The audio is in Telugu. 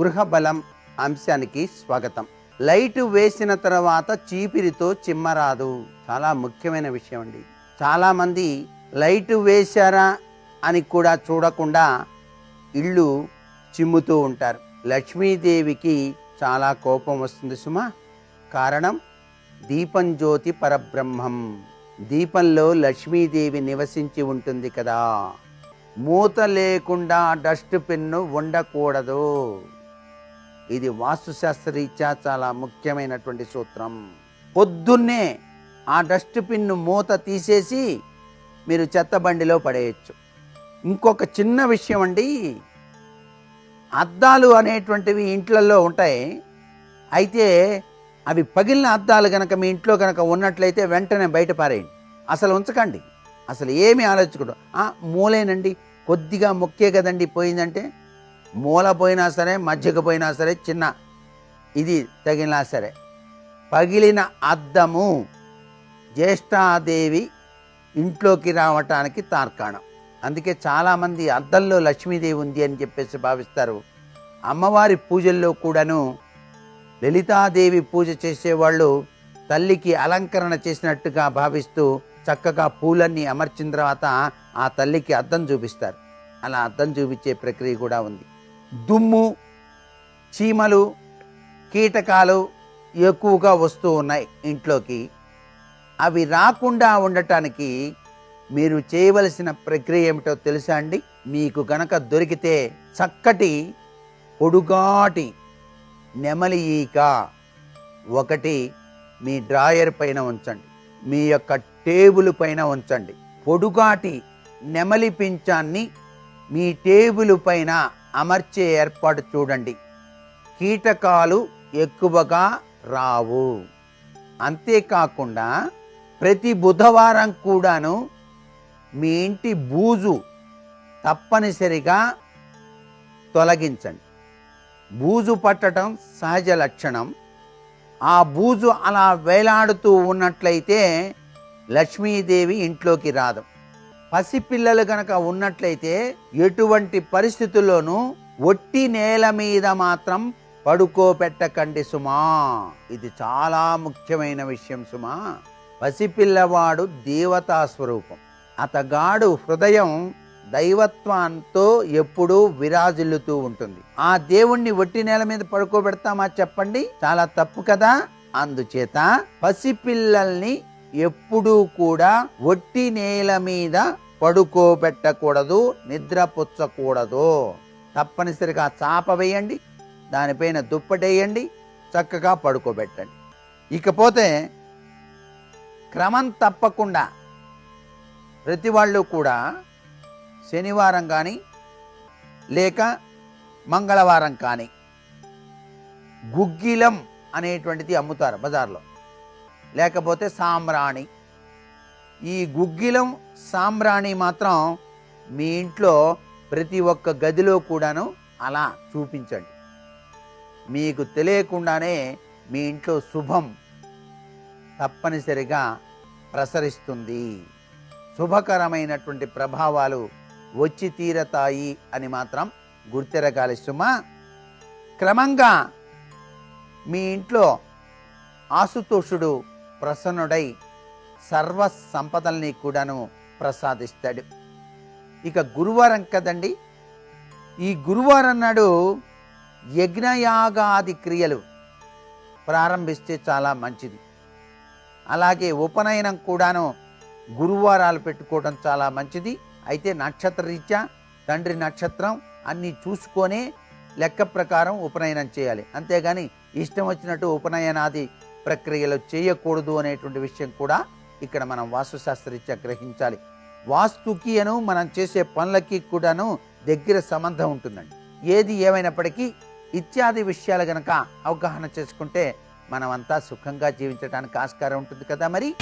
గృహబలం అంశానికి స్వాగతం. లైట్ వేసిన తర్వాత చీపిరితో చిమ్మరాదు. చాలా ముఖ్యమైన విషయం అండి. చాలామంది లైట్ వేశారా అని కూడా చూడకుండా ఇళ్ళు చిమ్ముతూ ఉంటారు. లక్ష్మీదేవికి చాలా కోపం వస్తుంది సుమా. కారణం దీపం జ్యోతి పరబ్రహ్మం. దీపంలో లక్ష్మీదేవి నివసించి ఉంటుంది కదా. మూత లేకుండా డస్ట్ పెన్ను ఉండకూడదు ఇది వాస్తుశాస్త్రరీత్యా చాలా ముఖ్యమైనటువంటి సూత్రం. పొద్దున్నే ఆ డస్ట్బిన్ మూత తీసేసి మీరు చెత్త బండిలో పడేయచ్చు. ఇంకొక చిన్న విషయం అండి అద్దాలు అనేటువంటివి ఇంట్లలో ఉంటాయి. అయితే అవి పగిలిన అద్దాలు కనుక మీ ఇంట్లో కనుక ఉన్నట్లయితే వెంటనే బయట పారేయండి. అసలు ఉంచకండి. అసలు ఏమీ ఆలోచించకూడదు. మూలేనండి కొద్దిగా మొక్కే కదండి పోయిందంటే మూల పోయినా సరే మధ్యకు పోయినా సరే చిన్న ఇది తగిలినా సరే పగిలిన అద్దము జ్యేష్ఠాదేవి ఇంట్లోకి రావటానికి తార్కాణం. అందుకే చాలామంది అద్దంలో లక్ష్మీదేవి ఉంది అని చెప్పేసి భావిస్తారు. అమ్మవారి పూజల్లో కూడాను లలితాదేవి పూజ చేసేవాళ్ళు తల్లికి అలంకరణ చేసినట్టుగా భావిస్తూ చక్కగా పూలన్నీ అమర్చిన తర్వాత ఆ తల్లికి అద్దం చూపిస్తారు. అలా అద్దం చూపించే ప్రక్రియ కూడా ఉంది. దుమ్ము చీమలు కీటకాలు ఎక్కువగా వస్తూ ఉన్నాయి ఇంట్లోకి. అవి రాకుండా ఉండటానికి మీరు చేయవలసిన ప్రక్రియ ఏమిటో తెలుసా అండి? మీకు గనక దొరికితే చక్కటి పొడుగాటి నెమలి ఈక ఒకటి మీ డ్రాయర్ పైన ఉంచండి. మీ యొక్క టేబుల్ పైన ఉంచండి. పొడుగాటి నెమలి పించాన్ని మీ టేబుల్ పైన అమర్చే ఏర్పాటు చూడండి. కీటకాలు ఎక్కువగా రావు. అంతేకాకుండా ప్రతి బుధవారం కూడాను మీ ఇంటి బూజు తప్పనిసరిగా తొలగించండి. బూజు పట్టడం సహజ లక్షణం. ఆ బూజు అలా వేలాడుతూ ఉన్నట్లయితే లక్ష్మీదేవి ఇంట్లోకి రాదు. పసిపిల్లలు కనుక ఉన్నట్లయితే ఎటువంటి పరిస్థితుల్లోనూ ఒట్టి నేల మీద మాత్రం పడుకోబెట్టకండి సుమా. ఇది చాలా ముఖ్యమైన విషయం సుమా. పసిపిల్లవాడు దేవతా స్వరూపం. అతగాడు హృదయం దైవత్వంతో ఎప్పుడూ విరాజిల్లుతూ ఉంటుంది. ఆ దేవుణ్ణి ఒట్టి నేల మీద పడుకోబెడతామా చెప్పండి? చాలా తప్పు కదా. అందుచేత పసిపిల్లల్ని ఎప్పుడూ కూడా ఒట్టి నేల మీద పడుకోబెట్టకూడదు నిద్రపుచ్చకూడదు. తప్పనిసరిగా చాప వేయండి దానిపైన దుప్పటేయండి చక్కగా పడుకోబెట్టండి. ఇకపోతే క్రమం తప్పకుండా ప్రతి వాళ్ళు కూడా శనివారం కానీ లేక మంగళవారం కానీ గుగ్గిలం అనేటువంటిది అమ్ముతారు బజార్లో. లేకపోతే సాంబ్రాణి. ఈ గుగ్గిలం సాంబ్రాణి మాత్రం మీ ఇంట్లో ప్రతి ఒక్క గదిలో కూడాను అలా చూపించండి. మీకు తెలియకుండానే మీ ఇంట్లో శుభం తప్పనిసరిగా ప్రసరిస్తుంది. శుభకరమైనటువంటి ప్రభావాలు వచ్చి తీరతాయి అని మాత్రం గుర్తెరగాలి సుమ. క్రమంగా మీ ఇంట్లో ఆసుతోషుడు ప్రసన్నుడై సర్వ సంపదల్ని కూడాను ప్రసాదిస్తాడు. ఇక గురువారం కదండి? ఈ గురువారం నాడు యజ్ఞయాగాది క్రియలు ప్రారంభిస్తే చాలా మంచిది. అలాగే ఉపనయనం కూడాను గురువారాలు పెట్టుకోవడం చాలా మంచిది. అయితే నక్షత్ర రీత్యా తండ్రి నక్షత్రం అన్నీ చూసుకొనే లెక్క ప్రకారం ఉపనయనం చేయాలి. అంతేగాని ఇష్టం వచ్చినట్టు ఉపనయనాది ప్రక్రియలు చేయకూడదు అనేటువంటి విషయం కూడా ఇక్కడ మనం వాస్తుశాస్త్రరీత్యా గ్రహించాలి. వాస్తుకి అను మనం చేసే పనులకి కూడాను దగ్గర సంబంధం ఉంటుందండి. ఏది ఏమైనప్పటికీ ఇత్యాది విషయాలు గనక అవగాహన చేసుకుంటే మనమంతా సుఖంగా జీవించడానికి ఆస్కారం ఉంటుంది కదా మరి?